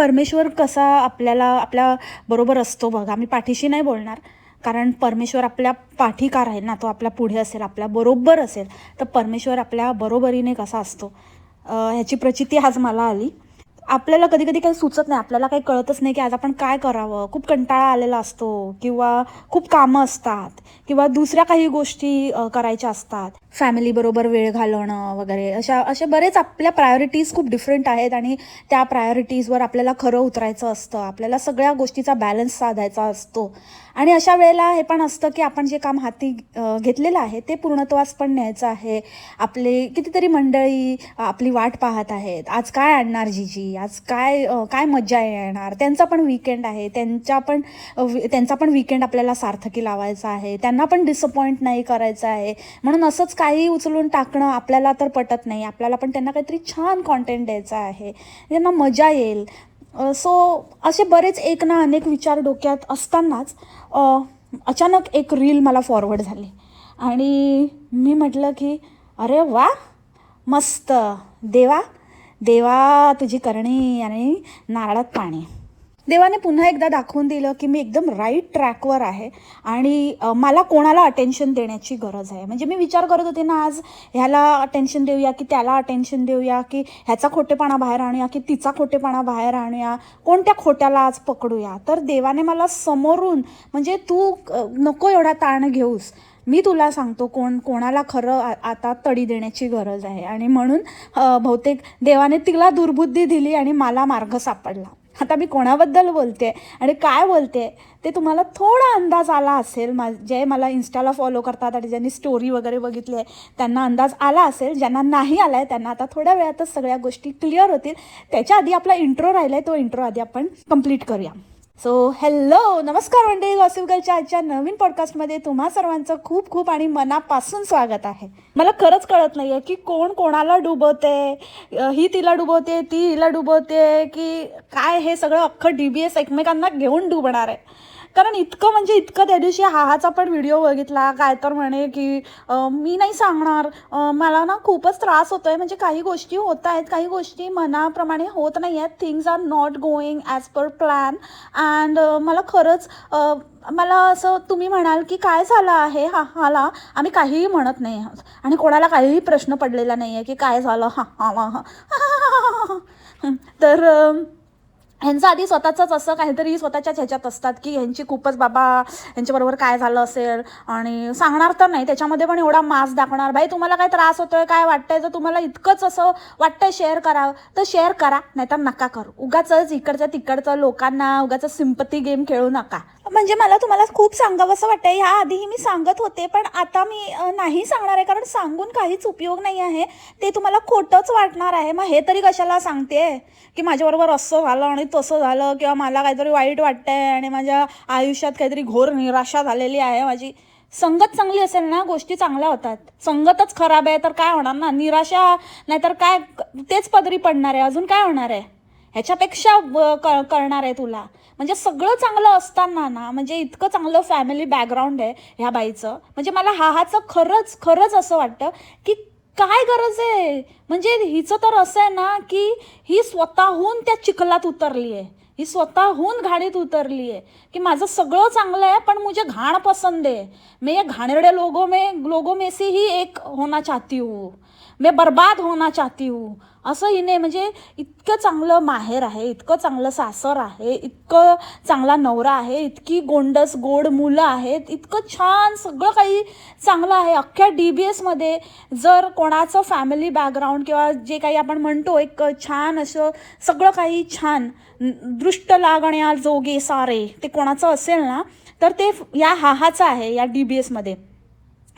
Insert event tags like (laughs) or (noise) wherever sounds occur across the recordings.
परमेश्वर कसा आपल्याला आपल्या बरोबर असतो बघा. मी पाठीशी नाही बोलणार. कारण परमेश्वर आपल्या पाठी का राहील ना तो आपल्या पुढे असेल आपल्या बरोबर असेल. तर परमेश्वर आपल्या बरोबरीने कसा असतो? ह्याची प्रचिती आज मला आली. आपल्याला कधी कधी काही सुचत नाही. आपल्याला काही कळतच नाही की आज आपण काय करावं. खूप कंटाळा आलेला असतो किंवा खूप कामं असतात किंवा दुसऱ्या काही गोष्टी करायच्या असतात. फॅमिलीबरोबर वेळ घालवणं वगैरे अशा अशा बरेच आपल्या प्रायोरिटीज खूप डिफरंट आहेत आणि त्या प्रायोरिटीजवर आपल्याला खरं उतरायचं असतं. आपल्याला सगळ्या गोष्टीचा बॅलन्स साधायचा असतो. आणि अशा वेळेला हे पण असतं की आपण जे काम हाती घेतलेलं आहे ते पूर्णत्वास पण न्यायचं आहे. आपले कितीतरी मंडळी आपली वाट पाहत आहेत. आज काय आणणार जीजी? आज काय काय मज्जा येणार? त्यांचा पण विकेंड आहे. त्यांच्या पण त्यांचा पण विकेंड आपल्याला सार्थकी लावायचा आहे. त्यांना पण डिसअपॉइंट नाही करायचं आहे. म्हणून असंच काही उचलून टाकणं आपल्याला तर पटत नाही. आपल्याला पण त्यांना काहीतरी छान कॉन्टेंट द्यायचं आहे. त्यांना मजा येईल. सो असे बरेच एक ना अनेक विचार डोक्यात असतानाच अचानक एक रील मला फॉरवर्ड झाली. आणि मी म्हटलं की अरे वा मस्त! देवा देवा तुझी करणी आणि नारळात पाणी. देवाने पुन्हा एकदा दाखवून दिलं की मी एकदम राईट ट्रॅकवर आहे आणि मला कोणाला अटेन्शन देण्याची गरज आहे? म्हणजे मी विचार करत होते ना आज ह्याला अटेन्शन देऊया की त्याला अटेन्शन देऊया की ह्याचा खोटेपणा बाहेर आणूया की तिचा खोटेपणा बाहेर आणूया कोणत्या खोट्याला आज पकडूया? तर देवाने मला समोरून म्हणजे तू नको एवढा ताण घेऊस. मी तुला सांगतो कोण कोणाला खरं आ- आता तडी देण्याची गरज आहे. आणि म्हणून बहुतेक देवाने तिला दुर्बुद्धी दिली आणि मला मार्ग सापडला. आता मी कोणाबद्दल बोलते आणि काय बोलते ते तुम्हाला थोडा अंदाज आला असेल. मा जे मला इन्स्टाला फॉलो करतात आणि ज्यांनी स्टोरी वगैरे बघितली आहे त्यांना अंदाज आला असेल. ज्यांना नाही आला आहे त्यांना आता थोड्या वेळातच सगळ्या गोष्टी क्लिअर होतील. त्याच्या आधी आपला इंट्रो राहिला आहे तो इंट्रो आधी आपण कंप्लीट करूया. सो हॅलो नमस्कार मंडळी गॉसिबगलच्या आजच्या नवीन पॉडकास्टमध्ये तुम्हा सर्वांचं खूप खूप आणि मनापासून स्वागत आहे. मला खरंच कळत नाही आहे की कोण कोणाला डुबवते ही तिला डुबवते ती हिला डुबवते की काय हे सगळं अख्खं डी बी एस एकमेकांना घेऊन डुबणार आहे. कारण इतकं म्हणजे इतकं त्या दिवशी हाहाचा पण व्हिडिओ बघितला काय तर म्हणे की मी नाही सांगणार. मला ना खूपच त्रास होतो आहे म्हणजे काही गोष्टी होत आहेत काही गोष्टी मनाप्रमाणे होत नाही आहेत. Things are not going as per plan and मला खरंच मला असं तुम्ही म्हणाल की काय झालं आहे? हा हाला आम्ही काहीही म्हणत नाही आहोत. आणि कोणाला काहीही प्रश्न पडलेला नाही आहे की काय झालं? हा हा हा (laughs) तर ह्यांचं आधी स्वतःचंच असं काहीतरी स्वतःच्याच ह्याच्यात असतात की ह्यांची खूपच बाबा ह्यांच्याबरोबर काय झालं असेल आणि सांगणार तर नाही. त्याच्यामध्ये पण एवढा मास दाखवणार. भाई तुम्हाला काय त्रास होतोय काय वाटतंय जर तुम्हाला इतकंच असं वाटतंय शेअर करावं तर शेअर करा नाहीतर नका करू. उगाच इकडच्या तिकडचं लोकांना उगाच सिंपती गेम खेळू नका. म्हणजे मला तुम्हाला खूप सांगावं असं वाटतं ह्या आधीही मी सांगत होते पण आता मी नाही सांगणार आहे. कारण सांगून काहीच उपयोग नाही आहे. ते तुम्हाला खोटंच वाटणार आहे. मग हे तरी कशाला सांगते की माझ्याबरोबर असं झालं आणि तसं झालं किंवा मला काहीतरी वाईट वाटतंय आणि माझ्या आयुष्यात काहीतरी घोर निराशा झालेली आहे. माझी संगत चांगली असेल ना गोष्टी चांगल्या होतात. संगतच खराब आहे तर काय होणार ना? निराशा नाहीतर काय तेच पदरी पडणार आहे. अजून काय होणार आहे? ह्याच्यापेक्षा ब- क- करणार आहे तुला. म्हणजे सगळं चांगलं असताना ना म्हणजे इतकं चांगलं फॅमिली बॅकग्राऊंड आहे ह्या बाईचं. म्हणजे मला हा हाचं खरंच खरंच असं वाटतं की काय गरज आहे? म्हणजे हिचं तर असं आहे ना की ही स्वतःहून त्या चिखलात उतरली आहे ही स्वतःहून घाणीत उतरली आहे की माझं सगळं चांगलं आहे पण मुझे घाण पसंद आहे. मैं ये घाणेरडे लोगों में लोगों में से ही एक होना चाहती हूँ. मैं बर्बाद होना चाहती हूँ. असं हिने म्हणजे इतकं चांगलं माहेर आहे इतकं चांगलं सासर आहे इतकं चांगला नवरा आहे इतकी गोंडस गोड मुलं आहेत इतकं छान सगळं काही चांगलं आहे. अख्ख्या डी बी एसमध्ये जर कोणाचं फॅमिली बॅकग्राऊंड किंवा जे काही आपण म्हणतो एक छान असं सगळं काही छान दृष्ट लागण्या जोगे सारे ते कोणाचं असेल ना तर ते या हाहाचं आहे या डी बी एसमध्ये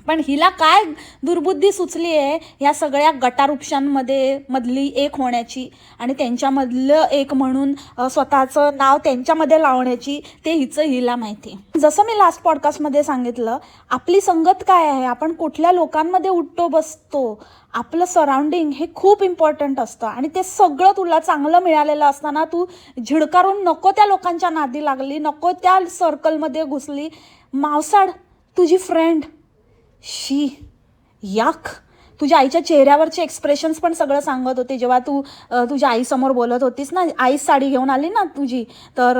पण हिला काय दुर्बुद्धी सुचली आहे? ह्या सगळ्या गटारुपशांमध्ये मधली एक होण्याची आणि त्यांच्यामधलं एक म्हणून स्वतःचं नाव त्यांच्यामध्ये लावण्याची ते हिचं हिला माहिती जसं मी लास्ट पॉडकास्टमध्ये सांगितलं आपली संगत काय आहे? आपण कुठल्या लोकांमध्ये उठतो बसतो? आपलं सराउंडिंग हे खूप इम्पॉर्टंट असतं आणि ते सगळं तुला चांगलं मिळालेलं असताना तू झिडकारून नको त्या लोकांच्या नादी लागली नको त्या सर्कलमध्ये घुसली. मावसाड तुझी फ्रेंड शी याक तुझ्या आईच्या चेहऱ्यावरचे एक्सप्रेशन्स पण सगळं सांगत होते. जेव्हा तू तुझ्या आईसमोर बोलत होतीस ना आईच साडी घेऊन आली ना तुझी तर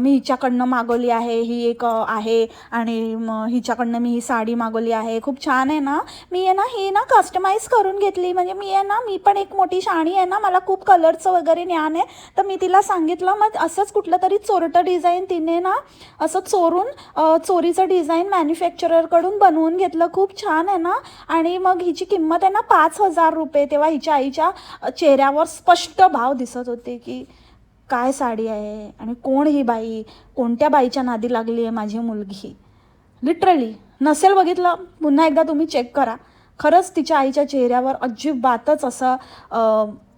मी हिच्याकडनं मागवली आहे ही एक आहे आणि हिच्याकडनं मी ही साडी मागवली आहे. खूप छान आहे ना? मी आहे ना ही ना कस्टमाइज करून घेतली. म्हणजे मी आहे ना मी पण एक मोठी शाणी आहे ना मला खूप कलरचं वगैरे ज्ञान आहे. तर मी तिला सांगितलं मग असंच कुठलं तरी चोरटं डिझाईन तिने ना असं चोरून चोरीचं डिझाईन मॅन्युफॅक्चररकडून बनवून घेतलं. खूप छान आहे ना? आणि मग हिची किंमत आहे ना पाच हजार रुपये. तेव्हा हिच्या आईच्या चेहऱ्यावर स्पष्ट भाव दिसत होते की काय साडी आहे आणि कोण ही बाई? कोणत्या बाईच्या नादी लागली आहे माझी मुलगी? लिटरली नसेल बघितलं पुन्हा एकदा तुम्ही चेक करा. खरंच तिच्या आईच्या चेहऱ्यावर अजिबातच असं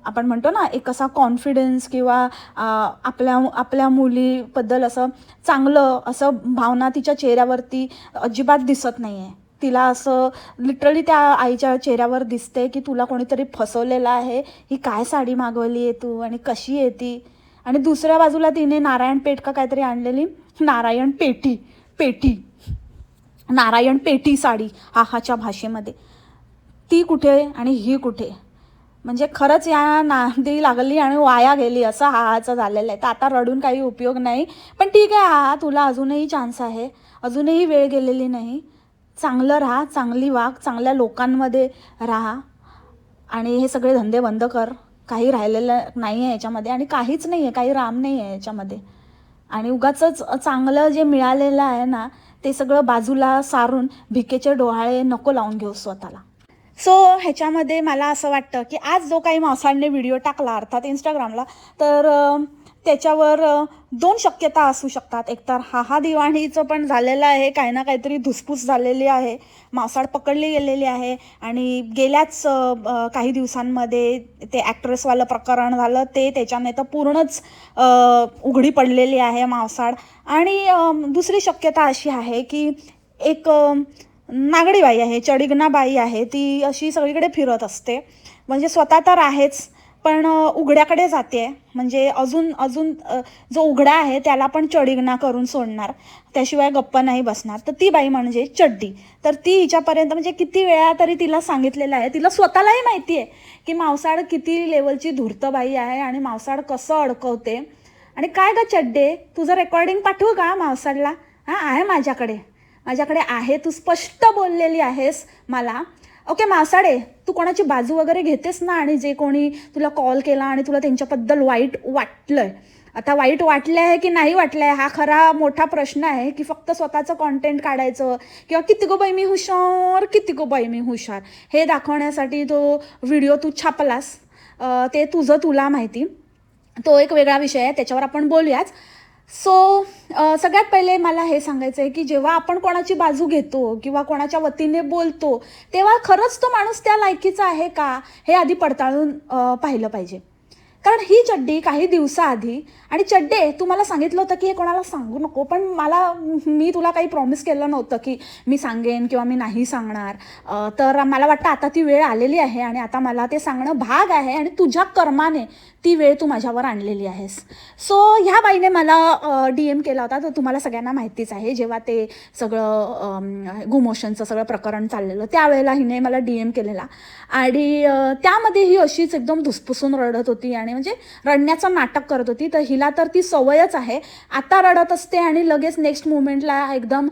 आपण म्हणतो ना एक असा कॉन्फिडन्स किंवा आपल्या आपल्या मुलीबद्दल असं चांगलं असं भावना तिच्या चेहऱ्यावरती अजिबात दिसत नाही आहे तिला असं लिटरली त्या आईच्या चेहऱ्यावर दिसते की तुला कोणीतरी फसवलेलं आहे. ही काय साडी मागवली आहे तू? आणि कशी आहे ती? आणि दुसऱ्या बाजूला तिने नारायण पेठ का काहीतरी आणलेली? नारायण पेटी. पेटी. नारायण पेटी साडी हाहाच्या भाषेमध्ये. ती कुठे आणि ही कुठे? म्हणजे खरंच या नांदी लागली आणि वाया गेली असं हाहाचं झालेलं आहे. तर आता रडून काही उपयोग नाही. पण ठीक आहे हा तुला अजूनही चान्स आहे. अजूनही वेळ गेलेली नाही. चांगलं राहा चांगली वाग चांगल्या लोकांमध्ये राहा. आणि हे सगळे धंदे बंद कर. काही राहिलेलं नाही आहे याच्यामध्ये आणि काहीच नाही आहे काही राम नाही आहे याच्यामध्ये. आणि उगाचंच चांगलं जे मिळालेलं आहे ना ते सगळं बाजूला सारून भिकेचे डोहाळे नको लावून घेऊ स्वतःला. सो ह्याच्यामध्ये मला असं वाटतं की आज जो काही मावसाळने व्हिडिओ टाकला अर्थात इंस्टाग्रामला तर त्याच्यावर दोन शक्यता असू शकतात. एकतर हा हा दिवाणीचं पण झालेलं आहे काही ना काहीतरी धुसफूस झालेली आहे मावसाळ पकडली गेलेली आहे आणि गेल्याच काही दिवसांमध्ये ते ॲक्ट्रेसवालं प्रकरण झालं ते त्याच्याने तर पूर्णच उघडी पडलेली आहे मावसाळ आणि दुसरी शक्यता अशी आहे की एक नागडीबाई आहे चडिगणाबाई आहे ती अशी सगळीकडे फिरत असते. म्हणजे स्वतः तर आहेच पण उघड्याकडे जाते म्हणजे अजून अजून जो उघडा आहे त्याला पण चढिगणा करून सोडणार. त्याशिवाय गप्प नाही बसणार. तर ती बाई म्हणजे चड्डी. तर ती हिच्यापर्यंत म्हणजे किती वेळा तरी तिला सांगितलेलं आहे. तिला स्वतःलाही माहिती आहे की मावसाळ किती लेवलची धूर्त बाई आहे आणि मावसाळ कसं अडकवते. आणि काय ग चड्डे? तुझं रेकॉर्डिंग पाठवू का मावसाळला हां आहे माझ्याकडे. माझ्याकडे आहे. तू स्पष्ट बोललेली आहेस मला. ओके मासाडे तू कोणाची बाजू वगैरे घेतेस ना? आणि जे कोणी तुला कॉल केला आणि तुला त्यांच्याबद्दल वाईट वाटलंय. आता वाईट वाटलं आहे की नाही वाटलं आहे हा खरा मोठा प्रश्न आहे की फक्त स्वतःचं कॉन्टेंट काढायचं किंवा किती गो बाई मी हुशार किती गो बाई मी हुशार? हे दाखवण्यासाठी तो व्हिडिओ तू छापलास. ते तुझं तुला माहिती. तो एक वेगळा विषय आहे त्याच्यावर आपण बोलूयाच. सो सगळ्यात पहिले मला हे सांगायचं आहे की जेव्हा आपण कोणाची बाजू घेतो किंवा कोणाच्या वतीने बोलतो तेव्हा खरंच तो माणूस त्या लायकीचा आहे का हे आधी पडताळून पाहिलं पाहिजे. कारण ही चड्डी काही दिवसाआधी आणि चड्डे तू मला सांगितलं होतं की हे कोणाला सांगू नको पण मला मी तुला काही प्रॉमिस केलं नव्हतं की मी सांगेन किंवा मी नाही सांगणार. तर मला वाटतं आता ती वेळ आलेली आहे आणि आता मला ते सांगणं भाग आहे आणि तुझ्या कर्माने ती वेळ तू माझ्यावर आणलेली आहेस. सो ह्या बाईने मला डी एम केला होता. तर तुम्हाला सगळ्यांना माहितीच आहे. जेव्हा ते सगळं गुमोशनचं सगळं प्रकरण चाललेलं त्यावेळेला हिने मला डी एम केलेला. आणि त्यामध्ये ही अशीच एकदम धुसपुसून रडत होती आणि म्हणजे रडण्याचं नाटक करत होती. तर हिला तर ती सवयच आहे. आता रडत असते आणि लगेच नेक्स्ट मुमेंटला एकदम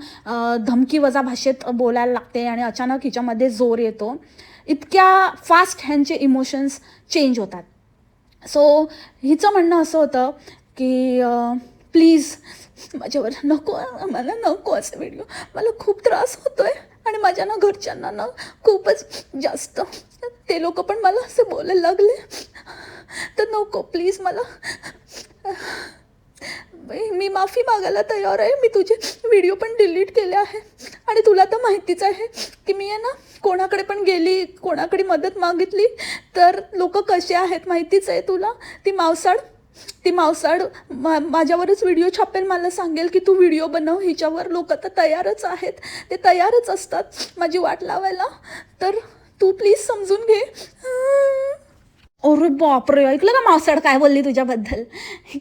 धमकी वजा भाषेत बोलायला लागते आणि अचानक हिच्यामध्ये जोर येतो. इतक्या फास्ट ह्यांचे इमोशन्स चेंज होतात. सो हिचं म्हणणं असं होतं की प्लीज माझ्यावर नको मला नको असे व्हिडिओ मला खूप त्रास होतो आहे आणि माझ्या ना घरच्यांना ना खूपच जास्त. ते लोक पण मला असं बोलायला लागले. तर नको प्लीज मला. मी माफी मागायला तयार आहे. मी तुझे व्हिडिओ पण डिलीट केले आहे. आणि तुला तर माहितीच आहे की मी आहे ना कोणाकडे पण गेली कोणाकडे मदत मागितली तर लोक कसे आहेत माहितीच आहे तुला? ती मावसाड ती मावसाड मा माझ्यावरच व्हिडिओ छापेल मला सांगेल की तू व्हिडिओ बनव. हिच्यावर लोक तर तयारच आहेत. ते तयारच असतात. माझी वाट लावायला. तर तू प्लीज समजून घे. अरे बापरे ऐकलं का मावसाड काय बोलली तुझ्याबद्दल?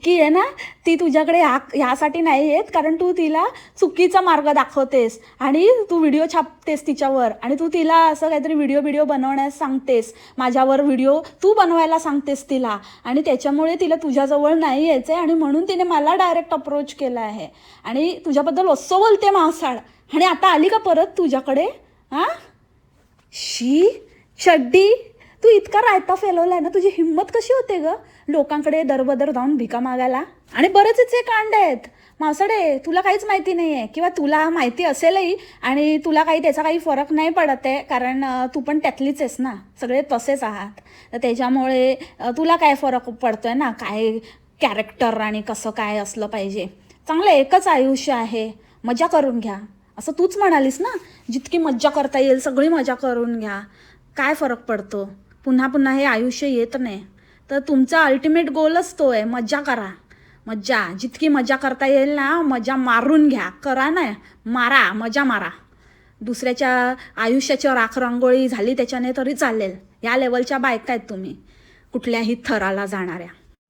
की आहे ना ती तुझ्याकडे या ह्यासाठी नाही येत कारण तू तिला चुकीचा मार्ग दाखवतेस आणि तू व्हिडिओ छापतेस तिच्यावर आणि तू तिला असं काहीतरी व्हिडिओ व्हिडिओ बनवण्यास सांगतेस. माझ्यावर व्हिडिओ तू बनवायला सांगतेस तिला आणि त्याच्यामुळे तिला तुझ्याजवळ नाही यायचं आहे आणि म्हणून तिने मला डायरेक्ट अप्रोच केला आहे. आणि तुझ्याबद्दल असं बोलते मासाळ आणि आता आली का परत तुझ्याकडे? हां? शी? चड्डी? तू इतका रायता फेलवलाय ना तुझी हिंमत कशी होते ग? लोकांकडे दरबदर जाऊन भिका मागायला? आणि बरेच इथे कांड आहेत. मावसाडे तुला काहीच माहिती नाही आहे किंवा तुला माहिती असेलही आणि तुला काही त्याचा काही फरक नाही पडत आहे कारण तू पण त्यातलीच आहेस ना. सगळे तसेच आहात. तर त्याच्यामुळे तुला काय फरक पडतोय ना? काय कॅरेक्टर आणि कसं काय असलं पाहिजे? चांगलं एकच आयुष्य आहे. मजा करून घ्या. असं तूच म्हणालीस ना? जितकी मज्जा करता येईल सगळी मजा करून घ्या. काय फरक पडतो? पुन्हा पुन्हा हे आयुष्य येत नाही. तर तुमचा अल्टिमेट गोलच तो आहे मज्जा करा. मज्जा. जितकी मजा करता येईल ना मजा मारून घ्या. करा ना. मारा. मजा मारा. दुसऱ्याच्या आयुष्याची राख रांगोळी झाली त्याच्याने तरी चालेल. या लेवलच्या बायका आहेत तुम्ही. कुठल्याही थराला जाणाऱ्या.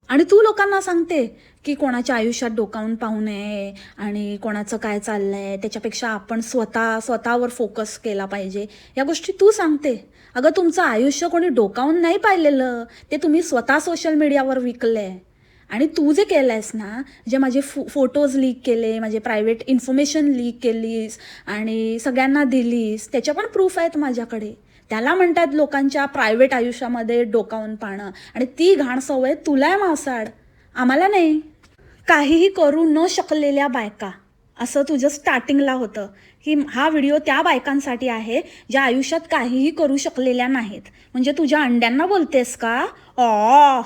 आणि तू लोकांना सांगते की कोणाच्या आयुष्यात डोकावून पाहू नये आणि कोणाचं काय चाललंय त्याच्यापेक्षा आपण स्वतः स्वतःवर फोकस केला पाहिजे. या गोष्टी तू सांगते. अगं तुमचं आयुष्य कोणी डोकावून नाही पाहिलेलं. ते तुम्ही स्वतः सोशल मीडियावर विकले. आणि तू जे केलं आहेस ना जे माझे फो फोटोज लीक केले माझे प्रायव्हेट इन्फॉर्मेशन लीक केलीस आणि सगळ्यांना दिलीस त्याच्या पण प्रूफ आहेत माझ्याकडे. त्याला म्हणतात लोकांच्या प्रायव्हेट आयुष्यामध्ये डोकावून पाहणं. आणि ती घाण सवय तुला आहे मावसाड आम्हाला नाही. काहीही करू न शकलेल्या बायका. असं तुझं स्टार्टिंगला होतं. की हा व्हिडिओ त्या बायकांसाठी आहे ज्या आयुष्यात काहीही करू शकलेल्या नाहीत. म्हणजे तुझ्या अंड्यांना बोलतेस का? ऑ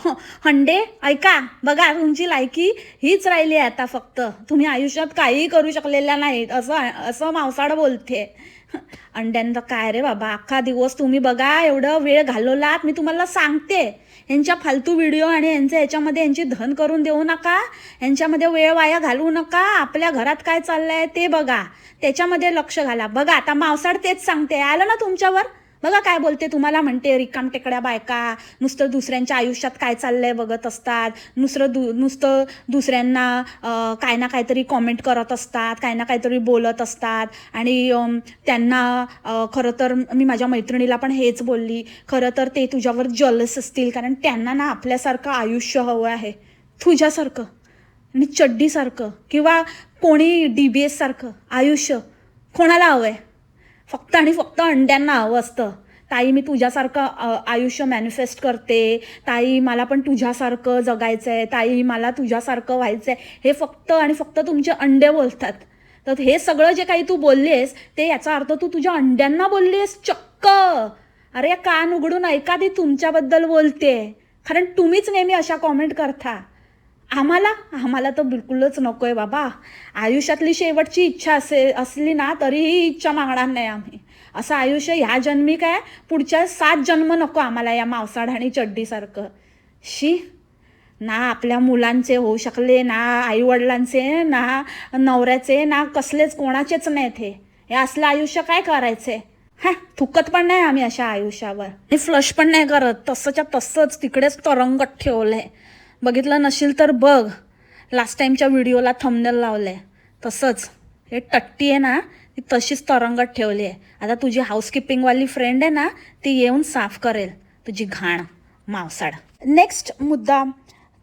अंडे ऐका बघा तुमची लायकी हीच राहिली आहे आता फक्त. तुम्ही आयुष्यात काहीही करू शकलेल्या नाहीत असं असं मावसाड बोलते. अंड्यांचं काय रे बाबा अख्खा दिवस तुम्ही बघा एवढं वेळ घालवलात मी तुम्हाला सांगते. यांच्या फालतू व्हिडिओ आणि यांचं याच्यामध्ये यांची धन करून देऊ नका. यांच्यामध्ये वेळ वाया घालवू नका. आपल्या घरात काय चाललंय ते बघा. त्याच्यामध्ये लक्ष घाला. बघा आता मावसाड तेच सांगते. आलं ना तुमच्यावर? बघा काय बोलते तुम्हाला म्हणते रिकाम टेकड्या बायका नुसतं दुसऱ्यांच्या आयुष्यात काय चाललंय बघत असतात नुसरं दु नुसतं दुसऱ्यांना काय ना काहीतरी कॉमेंट करत असतात काय ना काहीतरी बोलत असतात. आणि त्यांना खरं तर मी माझ्या मैत्रिणीला पण हेच बोलली खरं तर ते तुझ्यावर जलस असतील कारण त्यांना ना आपल्यासारखं आयुष्य हवं आहे. तुझ्यासारखं. आणि चड्डीसारखं. किंवा कोणी डी बी एससारखं आयुष्य. कोणाला हवं आहे फक्त आणि फक्त अंड्यांना हवं असतं. ताई मी तुझ्यासारखं आयुष्य मॅनिफेस्ट करते. ताई मला पण तुझ्यासारखं जगायचं आहे ताई मला तुझ्यासारखं व्हायचं आहे हे फक्त आणि फक्त तुमचे अंडे बोलतात. तर हे सगळं जे काही तू बोलली आहेस ते याचा अर्थ तू तुझ्या अंड्यांना बोलली आहेस चक्क! अरे कान उघडून ऐका ती तुमच्याबद्दल बोलते कारण तुम्हीच नेहमी अशा कॉमेंट करता. आम्हाला? आम्हाला तर बिलकुलच नको आहे बाबा. आयुष्यातली शेवटची इच्छा असे असली ना तरीही इच्छा मागणार नाही आम्ही. असं आयुष्य ह्या जन्मी काय? पुढच्या सात जन्म नको आम्हाला या मावसाड आणि चड्डीसारखं. शी. ना आपल्या मुलांचे होऊ शकले ना आईवडिलांचे ना नवऱ्याचे ना कसलेच कोणाचेच नाहीत हे. हे असलं आयुष्य काय करायचे? हा थुकत पण नाही आम्ही अशा आयुष्यावर. आणि फ्लश पण नाही करत. तसंच्या तसंच तिकडेच तरंगत ठेवलंय. बघितलं नशील तर बघ. लास्ट टाईमच्या व्हिडिओला थंबनेल लावलंय. तसंच. हे टट्टी आहे ना ती तशीच तरंगत ठेवली आहे. आता तुझी हाऊसकीपिंगवाली फ्रेंड आहे ना ती येऊन साफ करेल. तुझी घाण मावसाड. नेक्स्ट मुद्दा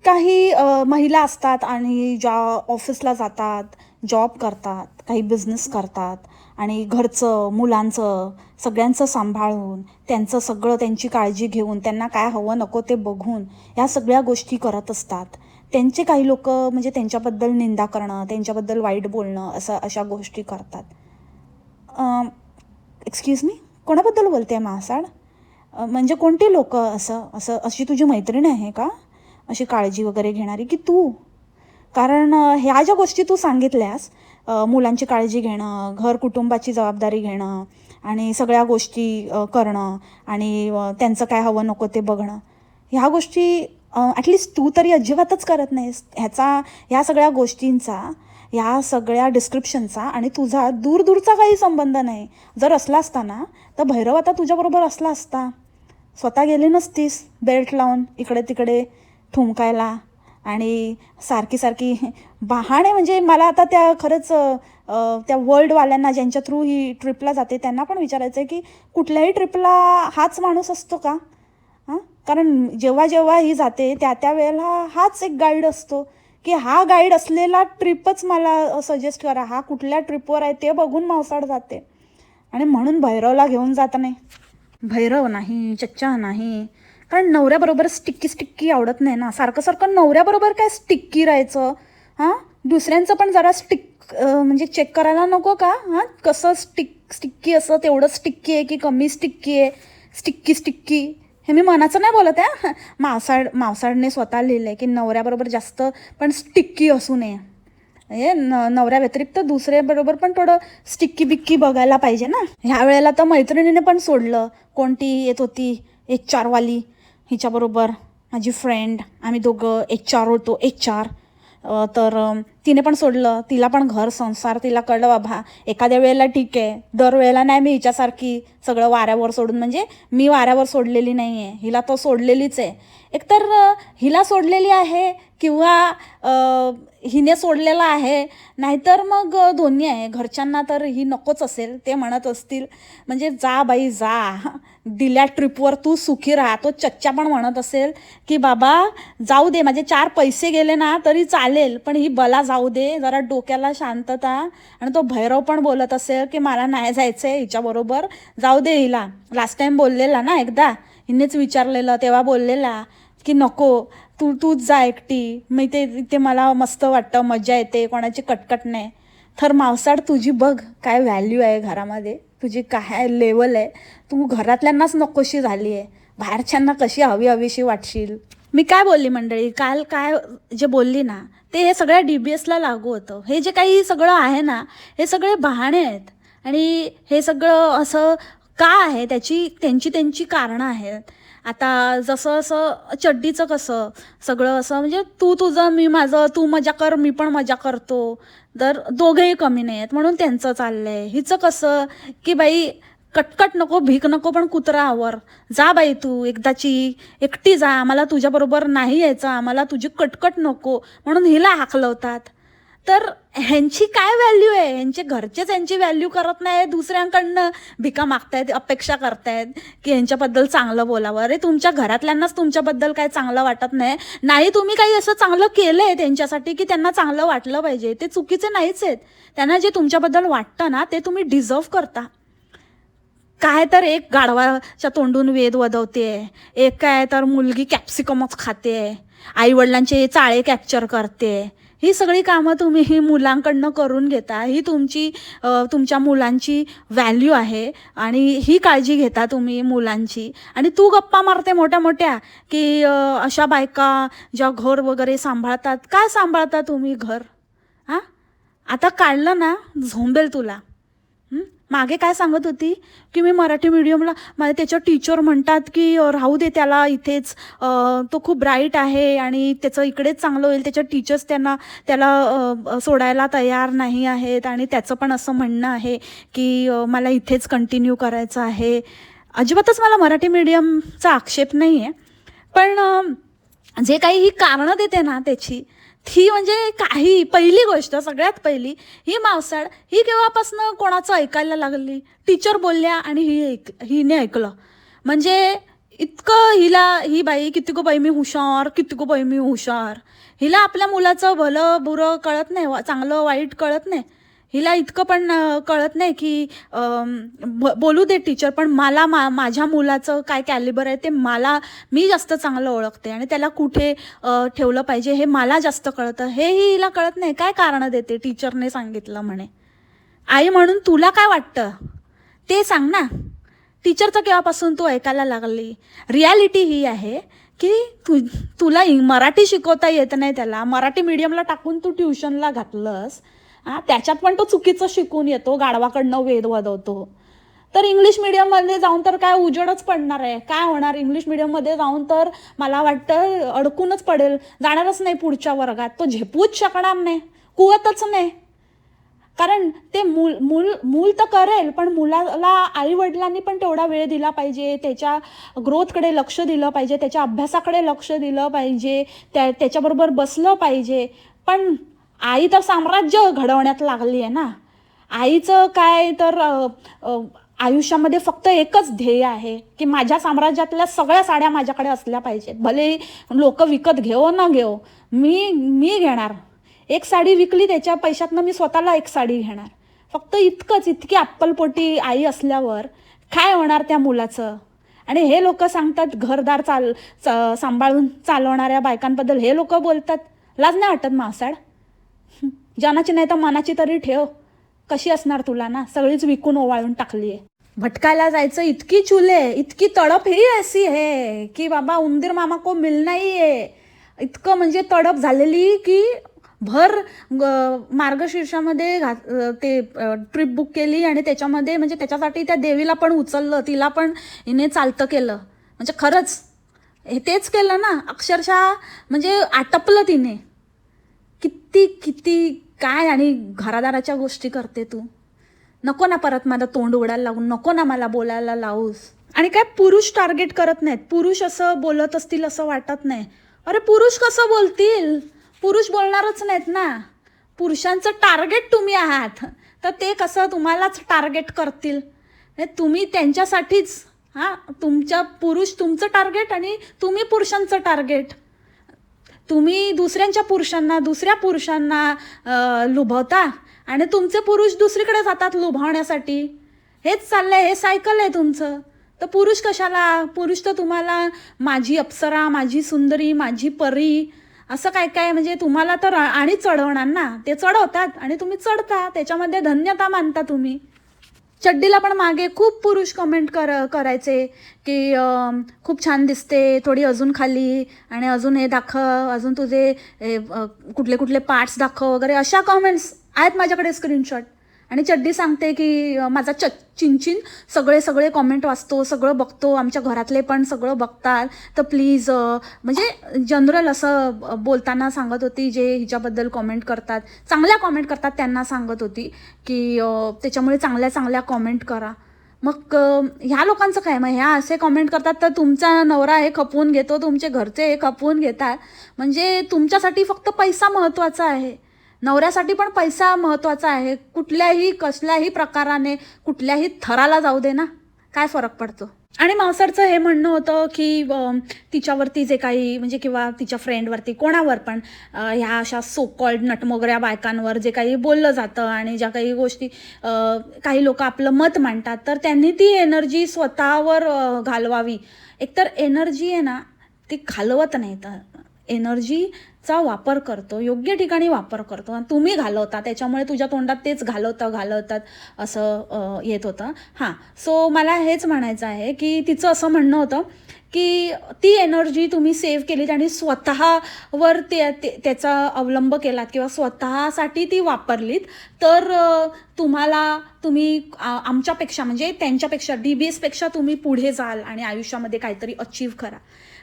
काही महिला असतात आणि ज्या ऑफिसला जातात जॉब करतात काही बिझनेस करतात. आणि घरचं मुलांचं सगळ्यांचं सांभाळून त्यांचं सगळं त्यांची काळजी घेऊन त्यांना काय हवं नको ते बघून ह्या सगळ्या गोष्टी करत असतात. त्यांचे काही लोक म्हणजे त्यांच्याबद्दल निंदा करणं त्यांच्याबद्दल वाईट बोलणं असं अशा गोष्टी करतात. एक्सक्यूज मी कोणाबद्दल बोलते आहे मासाड म्हणजे कोणती लोक असं असं अशी तुझी मैत्रीण आहे का? अशी काळजी वगैरे घेणारी की तू? कारण ह्या ज्या गोष्टी तू सांगितल्यास मुलांची काळजी घेणं घर कुटुंबाची जबाबदारी घेणं आणि सगळ्या गोष्टी करणं आणि त्यांचं काय हवं नको ते बघणं. ह्या गोष्टी ॲटलिस्ट तू तरी अजिबातच करत नाहीस. ह्याचा ह्या सगळ्या गोष्टींचा ह्या सगळ्या डिस्क्रिप्शनचा आणि तुझा दूर दूरचा काही संबंध नाही. जर असला असता ना तर भैरव आता तुझ्याबरोबर असला असता. स्वतः गेली नसतीस बेल्ट लावून इकडे तिकडे ठुमकायला. आणि सारखी सारखी बहाणे म्हणजे मला आता त्या खरंच त्या वर्ल्डवाल्यांना ज्यांच्या थ्रू ही ट्रिपला जाते त्यांना पण विचारायचं आहे की कुठल्याही ट्रिपला हाच माणूस असतो का? हां? कारण जेव्हा जेव्हा ही जाते त्या त्या वेळेला हाच एक गाईड असतो की हा गाईड असलेला ट्रिपच मला सजेस्ट करा. हा कुठल्या ट्रिपवर आहे ते बघून मावसाड जाते. आणि म्हणून भैरवला घेऊन जात नाही. भैरव नाही चच्चा नाही. कारण नवऱ्याबरोबर स्टिक्की स्टिक्की आवडत नाही ना. सारखं सारखं नवऱ्याबरोबर काय स्टिक्की राहायचं? हां? दुसऱ्यांचं पण जरा स्टिक म्हणजे चेक करायला नको का? हां? कसं स्टिक स्टिक्की असं तेवढं स्टिक्की आहे की कमी स्टिक्की आहे? स्टिक्की स्टिक्की हे मी मनाचं नाही बोलत आहे मावसाड मावसाडने स्वतः लिहिलं आहे की नवऱ्याबरोबर जास्त पण स्टिक्की असू नये. हे न नवऱ्या व्यतिरिक्त दुसऱ्याबरोबर पण थोडं स्टिक्की बिक्की बघायला पाहिजे ना. ह्या वेळेला तर मैत्रिणीने पण सोडलं. कोणती येत होती? एच चारवाली हिच्याबरोबर माझी फ्रेंड आम्ही दोघं एच चार होतो एच चार तर तिने पण सोडलं. तिला पण घर संसार तिला कळलं बाबा एखाद्या वेळेला ठीक आहे. दरवेळेला नाही मी हिच्यासारखी सगळं वाऱ्यावर सोडून. म्हणजे मी वाऱ्यावर सोडलेली नाही आहे हिला तो सोडलेलीच आहे. एकतर हिला सोडलेली आहे किंवा हिने सोडलेला आहे. नाहीतर मग दोन्ही आहे. घरच्यांना तर ही नकोच असेल. ते म्हणत असतील. म्हणजे जा बाई जा. दिल्या ट्रिपवर तू सुखी राहा. तो चच्चा पण म्हणत असेल की बाबा जाऊ दे. माझे चार पैसे गेले ना तरी चालेल. पण ही बला जाऊ दे जरा डोक्याला शांतता. आणि तो भैरव पण बोलत असेल की मला नाही जायचं आहे हिच्याबरोबर. जाऊ दे हिला. लास्ट टाईम बोललेला ना एकदा? हिनेच विचारलेलं तेव्हा बोललेला की नको तू तूच जा एकटी. मी ते ते मला मस्त वाटतं मजा येते कोणाची कटकट नाही. तर मावसाड तुझी बघ काय व्हॅल्यू आहे घरामध्ये. तुझी काय लेवल आहे. तू घरातल्यांनाच नकोशी झाली आहे बाहेरच्यांना कशी हवी हवीशी वाटशील? मी काय बोलली मंडळी? काल काय जे बोलली ना ते हे सगळ्या डी बी एसला लागू होतं. हे जे काही सगळं आहे ना हे सगळे बहाणे आहेत. आणि हे सगळं असं का आहे? त्याची त्यांची त्यांची कारणं आहेत. आता जसं असं चड्डीचं कसं सगळं असं म्हणजे तू तुझं मी माझं तू मजा कर मी पण मजा करतो. तर दोघेही कमी नाही आहेत म्हणून त्यांचं चाललंय. हिचं कसं की बाई कटकट नको भीक नको पण कुत्रा आवर जा बाई तू एकदाची एकटी जा. आम्हाला तुझ्याबरोबर नाही यायचं. आम्हाला तुझी कटकट नको म्हणून हिला हाकलवतात. तर ह्यांची काय व्हॅल्यू आहे? ह्यांचे घरचेच यांची व्हॅल्यू करत नाही दुसऱ्यांकडनं भिका मागतायत अपेक्षा करतायत की यांच्याबद्दल चांगलं बोलावं. अरे तुमच्या घरातल्यांनाच तुमच्याबद्दल काय चांगलं वाटत नाही. नाही तुम्ही काही असं चांगलं केलं आहे त्यांच्यासाठी की त्यांना चांगलं वाटलं पाहिजे. ते चुकीचे नाहीच आहेत. त्यांना जे तुमच्याबद्दल वाटतं ना ते तुम्ही डिझर्व करता. काय तर एक गाढवाच्या तोंडून वेद वदवते. एक काय तर मुलगी कॅप्सिकमच खाते. आईवडिलांचे चाळे कॅप्चर करते. ही सगळी कामं तुम्ही ही मुलांकडनं करून घेता. ही तुमची तुमच्या मुलांची व्हॅल्यू आहे आणि ही काळजी घेता तुम्ही मुलांची. आणि तू गप्पा मारते मोठ्या मोठ्या की अशा बायका ज्या घर वगैरे सांभाळतात. काय सांभाळता तुम्ही घर? हां आता काढलं ना? झोंबेल तुला. मागे काय सांगत होती की मी मराठी मिडियमला मला त्याच्या टीचर म्हणतात की राहू दे त्याला इथेच. तो खूप ब्राईट आहे आणि त्याचं इकडेच चांगलं होईल. त्याच्या टीचर्स त्यांना त्याला सोडायला तयार नाही आहेत आणि त्याचं पण असं म्हणणं आहे की मला इथेच कंटिन्यू करायचं आहे. अजिबातच मला मराठी मीडियमचा आक्षेप नाही आहे पण जे काही ही कारणं देते ना त्याची ही म्हणजे काही पहिली गोष्ट सगळ्यात पहिली ही मावसाड ही केव्हापासनं कोणाचं ऐकायला लागली? टीचर बोलल्या आणि ही ऐक हिने ऐकलं. म्हणजे इतकं हिला ही बाई किती बाई मी हुशार किती बाई मी हुशार. हिला आपल्या मुलाचं भलं बुरं कळत नाही चांगलं वाईट कळत नाही. हिला इतकं पण कळत नाही की बोलू दे टीचर पण मला मा माझ्या मुलाचं काय कॅलिबर आहे ते मला मी जास्त चांगलं ओळखते आणि त्याला कुठे ठेवलं पाहिजे हे मला जास्त कळतं. हेही हिला कळत नाही. काय कारणं देते टीचरने सांगितलं म्हणे? आई म्हणून तुला काय वाटतं? ते सांग ना. टीचरचं केव्हापासून तू ऐकायला लागली? रियालिटी ही आहे की तू तुला मराठी शिकवता येत नाही त्याला. मराठी मीडियमला टाकून तू ट्युशनला घातलंस. हां त्याच्यात पण तो चुकीचं शिकून येतो गाढवाकडनं वेद वदवतो तर इंग्लिश मिडियममध्ये जाऊन तर काय उजेडच पडणार आहे? काय होणार? इंग्लिश मिडियममध्ये जाऊन तर मला वाटतं अडकूनच पडेल. जाणारच नाही पुढच्या वर्गात. तो झेपूच शकणार नाही. कुवतच नाही. कारण ते मूल मूल मूल तर करेल पण मुलाला आई वडिलांनी पण तेवढा वेळ दिला पाहिजे. त्याच्या ग्रोथकडे लक्ष दिलं पाहिजे. त्याच्या अभ्यासाकडे लक्ष दिलं पाहिजे. त्या त्याच्याबरोबर बसलं पाहिजे. पण आई तर साम्राज्य घडवण्यात लागली आहे ना. आईचं काय तर आयुष्यामध्ये फक्त एकच ध्येय आहे की माझ्या साम्राज्यातल्या सगळ्या साड्या माझ्याकडे असल्या पाहिजेत. भले लोक विकत घेओ न घेओ मी मी घेणार. एक साडी विकली त्याच्या पैशातनं मी स्वतःला एक साडी घेणार. फक्त इतकंच इतकी अप्पलपोटी आई असल्यावर काय होणार त्या मुलाचं? आणि हे लोक सांगतात घरदार चाल च- सांभाळून चालवणाऱ्या बायकांबद्दल हे लोक बोलतात. लाज नाही वाटत मासाड जानाची नाही तर मनाची तरी ठेव. कशी असणार तुला ना? सगळीच विकून ओवाळून टाकली आहे भटकायला जायचं इतकी चुले इतकी तडप ही अशी आहे की बाबा उंदीर मामा को मिल नाही आहे इतकं म्हणजे तडप झालेली की भर मार्गशीर्षामध्ये घा ते ट्रिप बुक केली आणि त्याच्यामध्ये म्हणजे त्याच्यासाठी त्या देवीला पण उचललं तिला पण हिने चालतं केलं. म्हणजे खरंच हे तेच केलं ना. अक्षरशः म्हणजे आटपलं तिने. किती किती काय आणि घरादाराच्या गोष्टी करते तू? नको ना परत मला तोंड उडायला लागून नको ना मला बोलायला लावूस. आणि काय पुरुष टार्गेट करत नाहीत. पुरुष असं बोलत असतील असं वाटत नाही. अरे पुरुष कसं बोलतील? पुरुष बोलणारच नाहीत ना. पुरुषांचं टार्गेट तुम्ही आहात. तर ते कसं तुम्हालाच टार्गेट करतील? हे तुम्ही त्यांच्यासाठीच हां तुमच्या पुरुष तुमचं टार्गेट आणि तुम्ही पुरुषांचं टार्गेट तुम्ही दुसऱ्यांच्या पुरुषांना दुसऱ्या पुरुषांना लुभवता आणि तुमचे पुरुष दुसरीकडे जातात लुभावण्यासाठी. हेच चाललंय हे सायकल आहे तुमचं. तर पुरुष कशाला? पुरुष तर तुम्हाला माझी अप्सरा माझी सुंदरी माझी परी असं काय काय? म्हणजे तुम्हाला तर आणि चढवणार ना ते चढवतात आणि तुम्ही चढता. त्याच्यामध्ये धन्यता मानता तुम्ही. चड्डीला पण मागे खूप पुरुष कमेंट कर करायचे की खूप छान दिसते थोडी अजून खाली आणि अजून हे दाखव अजून तुझे हे, कुठले कुठले पार्ट्स दाखव वगैरे. अशा कमेंट्स आहेत माझ्याकडे स्क्रीनशॉट आणि चड्डी सांगते की माझा च चिंचिन सगळे सगळे कॉमेंट वाचतो सगळं बघतो आमच्या घरातले पण सगळं बघतात. तर प्लीज म्हणजे जनरल असं बोलताना सांगत होती जे हिच्याबद्दल कॉमेंट करतात. चांगल्या कॉमेंट करतात त्यांना सांगत होती की त्याच्यामुळे चांगल्या चांगल्या कॉमेंट करा. मग ह्या लोकांचं काय? मग ह्या असे कॉमेंट करतात तर तुमचा नवरा हे खपवून घेतो तुमचे घरचे हे खपवून घेतात. म्हणजे तुमच्यासाठी फक्त पैसा महत्त्वाचा आहे. नवऱ्यासाठी पण पैसा महत्त्वाचा आहे. कुठल्याही कसल्याही प्रकाराने कुठल्याही थराला जाऊ दे ना. काय फरक पडतो? आणि मावसरचं हे म्हणणं होतं की तिच्यावरती जे काही म्हणजे किंवा तिच्या फ्रेंडवरती कोणावर पण ह्या अशा सो कॉल्ड नटमोगऱ्या बायकांवर जे काही बोललं जातं आणि ज्या काही गोष्टी काही लोक आपलं मत मांडतात तर त्यांनी ती एनर्जी स्वतःवर घालवावी. एकतर एनर्जी आहे ना ती घालवत नाही. तर एनर्जी चा वापर करतो योग्य ठिकाणी वापर करतो. आणि तुम्ही घालवता त्याच्यामुळे तुझ्या तोंडात तेच घालवतं घालवतात असं येत होतं. हां सो मला हेच म्हणायचं आहे की तिचं असं म्हणणं होतं की ती एनर्जी तुम्ही सेव्ह केलीत आणि स्वतःवर ते ते- त्याचा अवलंब केलात किंवा स्वतःसाठी ती वापरलीत तर तुम्हाला तुम्ही आमच्यापेक्षा म्हणजे त्यांच्यापेक्षा डी बी एसपेक्षा तुम्ही पुढे जाल आणि आयुष्यामध्ये काहीतरी अचीव करा.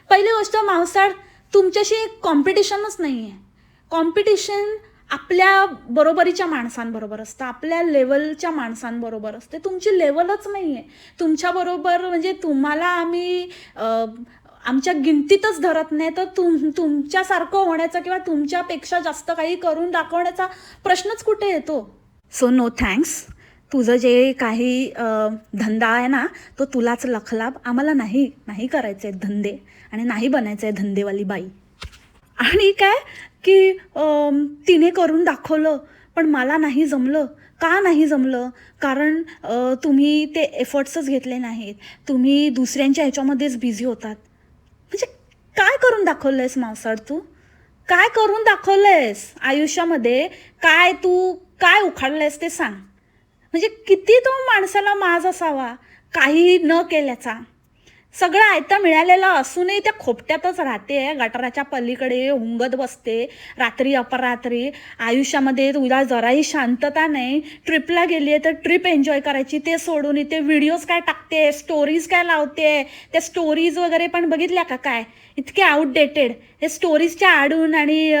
पहिली गोष्ट मांसाळ तुमच्याशी कॉम्पिटिशनच नाही आहे कॉम्पिटिशन आपल्या बरोबरीच्या माणसांबरोबर असतं. आपल्या लेवलच्या माणसांबरोबर असते. तुमची लेवलच नाही आहे तुमच्याबरोबर म्हणजे तुम्हाला आम्ही आमच्या गिनतीतच धरत नाही. तर तुम तुमच्यासारखं होण्याचा किंवा तुमच्यापेक्षा जास्त काही करून दाखवण्याचा प्रश्नच कुठे येतो? सो नो थँक्स तुझं जे काही धंदा आहे ना तो तुलाच लखलाभ आम्हाला नाही नाही करायचे धंदे. आणि नाही बनायचं आहे धंदेवाली बाई. आणि काय की तिने करून दाखवलं पण मला नाही जमलं. का नाही जमलं? कारण तुम्ही ते एफर्ट्सच घेतले नाहीत. तुम्ही दुसऱ्यांच्या ह्याच्यामध्येच बिझी होतात. म्हणजे काय करून दाखवलं आहेस मावसाळ तू? काय करून दाखवलं आहेस आयुष्यामध्ये? काय तू काय उखाडलं आहेस ते सांग. म्हणजे किती तो माणसाला माज असावा काही न केल्याचा. सगळं आयतं मिळालेलं असूनही त्या खोपट्यातच राहते गटाराच्या पलीकडे हुंगत बसते रात्री अपरात्री. आयुष्यामध्ये तुला जराही शांतता नाही. ट्रिपला गेली आहे तर ट्रिप एन्जॉय करायची ते सोडून इथे व्हिडिओज काय टाकते स्टोरीज काय लावते त्या स्टोरीज वगैरे पण बघितल्या का काय? इतके आउटडेटेड हे स्टोरीजच्या आडून आणि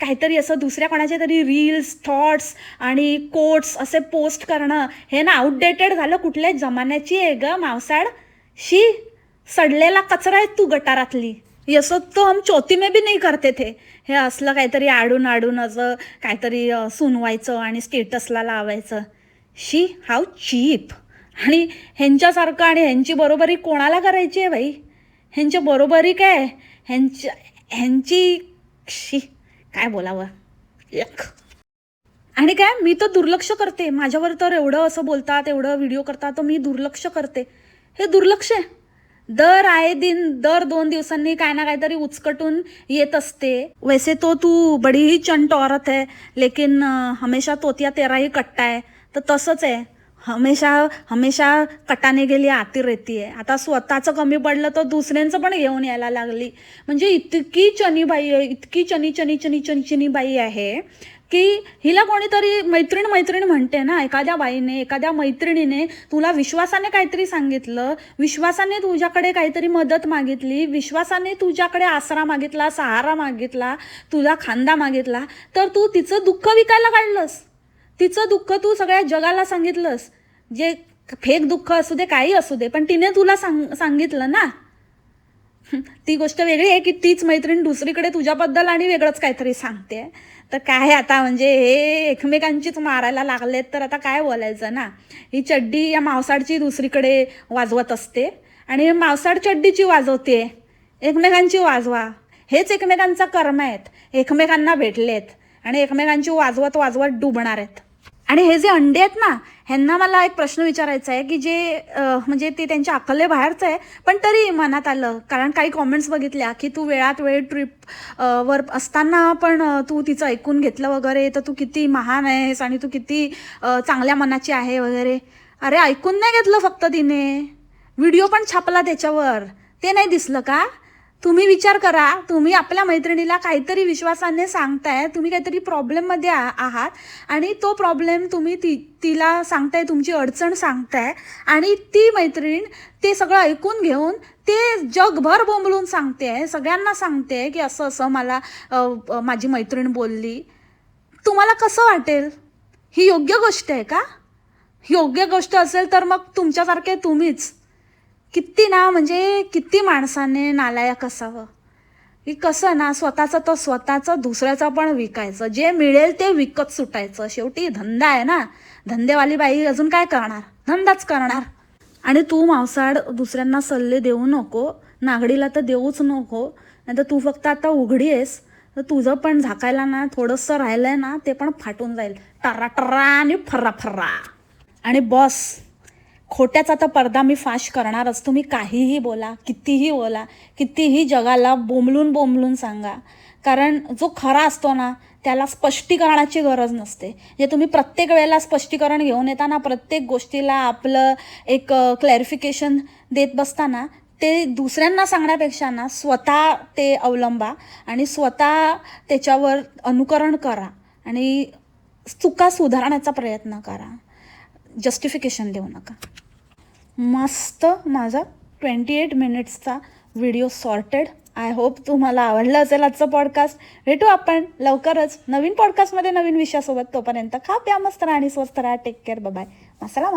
काहीतरी असं दुसऱ्या कोणाचे तरी रील्स थॉट्स आणि कोट्स असे पोस्ट करणं हे ना आउटडेटेड झालं कुठल्याच जमान्याची आहे ग मावसाड शी सडलेला कचरा आहे तू गटारातली. यसो तो हम चौथी में भी नाही करते थे. हे असलं काहीतरी आडून आडून असं काहीतरी सुनवायचं आणि स्टेटसला लावायचं. She how cheap. आणि ह्यांच्यासारखं आणि ह्यांची बरोबरी कोणाला करायची आहे बाई? ह्यांच्या बरोबरी काय ह्यांच्या ह्यांची शी काय बोलावं? एक आणि काय मी तर दुर्लक्ष करते. माझ्यावर तर एवढं असं बोलतात एवढं व्हिडिओ करतात तर मी दुर्लक्ष करते. हे दुर्लक्ष आहे. दर आहे दिन दर दोन दिवसांनी काय ना काहीतरी उचकटून येत असते. वैसे तो तू बडी ही चंट औरत है लेकिन हमेशा तोतिया तेरा ही कट्टा आहे तर तसंच आहे हमेशा हमेशा कटाने गेली आती रेती आहे आता स्वतःचं कमी पडलं तर दुसऱ्यांचं पण घेऊन यायला लागली. म्हणजे इतकी चनीबाई आहे इतकी चनी चनी चनी चनी चनीबाई आहे. की हिला कोणीतरी मैत्रीण मैत्रीण म्हणते ना एखाद्या बाईने एखाद्या मैत्रिणीने तुला विश्वासाने काहीतरी सांगितलं विश्वासाने तुझ्याकडे काहीतरी मदत मागितली विश्वासाने तुझ्याकडे आसरा मागितला सहारा मागितला तुझा खांदा मागितला तर तू तिचं दुःख विकायला काढलंस. तिचं दुःख तू सगळ्या जगाला सांगितलंस. जे फेक दुःख असू दे काही असू दे पण तिने तुला सांग सांगितलं ना. (laughs) ती गोष्ट वेगळी आहे की तीच मैत्रीण दुसरीकडे तुझ्याबद्दल आणि वेगळंच काहीतरी सांगते. तर काय आता म्हणजे हे एकमेकांचीच मारायला लागलेत तर आता काय बोलायचं ना? ही चड्डी या मावसाडची दुसरीकडे वाजवत असते आणि मावसाड चड्डीची वाजवते. एकमेकांची वाजवा. हेच एकमेकांचा कर्म आहेत. एकमेकांना भेटलेत आणि एकमेकांची वाजवत वाजवत डुबणार आहेत. आणि हे जे अंडे आहेत ना ह्यांना मला एक प्रश्न विचारायचा आहे की जे म्हणजे ते त्यांच्या अकले बाहेरचं आहे पण तरी मनात आलं कारण काही कॉमेंट्स बघितल्या की तू वेळात वेळ ट्रिप वर असताना पण तू तिचं ऐकून घेतलं वगैरे तर तू किती महान आहेस आणि तू किती चांगल्या मनाची आहे वगैरे. अरे ऐकून नाही घेतलं फक्त तिने. व्हिडिओ पण छापला त्याच्यावर. ते नाही दिसलं का? तुम्ही विचार करा तुम्ही आपल्या मैत्रिणीला काहीतरी विश्वासाने सांगताय तुम्ही काहीतरी प्रॉब्लेममध्ये आ- आहात आणि तो प्रॉब्लेम तुम्ही ती तिला सांगताय तुमची अडचण सांगताय आणि ती मैत्रीण ते सगळं ऐकून घेऊन ते जगभर बोंबलून सांगते सगळ्यांना सांगते की असं असं मला माझी मैत्रीण बोलली. तुम्हाला कसं वाटेल? ही योग्य गोष्ट आहे का? योग्य गोष्ट असेल तर मग तुमच्यासारखे तुम्हीच. किती ना म्हणजे किती माणसाने नालायक असावं? की कसं ना स्वतःचं तर स्वतःचं दुसऱ्याचं पण विकायचं. जे मिळेल ते विकत सुटायचं. शेवटी धंदा आहे ना. धंदेवाली बाई अजून काय करणार? धंदाच करणार. आणि तू मावसाड दुसऱ्यांना सल्ले देऊ नको. नागडीला तर देऊच नको. नाही तर तू फक्त आता उघडी आहेस. तर तुझं पण झाकायला ना थोडंसं राहिलंय ना ते पण फाटून जाईल. टर्रा टर्रा आणि फर्रा फर्रा. आणि बॉस. खोट्याचा तर पडदा मी फाश करणारच. तुम्ही काहीही बोला कितीही बोला कितीही जगाला बोंबलून बोंबलून सांगा. कारण जो खरा असतो ना त्याला स्पष्टीकरणाची गरज नसते. जे तुम्ही प्रत्येक वेळेला स्पष्टीकरण घेऊन येताना प्रत्येक गोष्टीला आपलं एक क्लॅरिफिकेशन देत बसताना ते दुसऱ्यांना सांगण्यापेक्षा ना स्वतः ते अवलंबा आणि स्वतः त्याच्यावर अनुकरण करा आणि चुका सुधारण्याचा प्रयत्न करा. जस्टिफिकेशन देऊ नका. मस्त माझा ट्वेंटी एट मिनिट्सचा व्हिडिओ सॉर्टेड आय होप तुम्हाला आवडलं असेल आजचं पॉडकास्ट भेटू आपण लवकरच नवीन पॉडकास्टमध्ये नवीन विषयासोबत. तोपर्यंत खा प्या मस्त राहा आणि स्वस्त राहा. टेक केअर बाय मसाला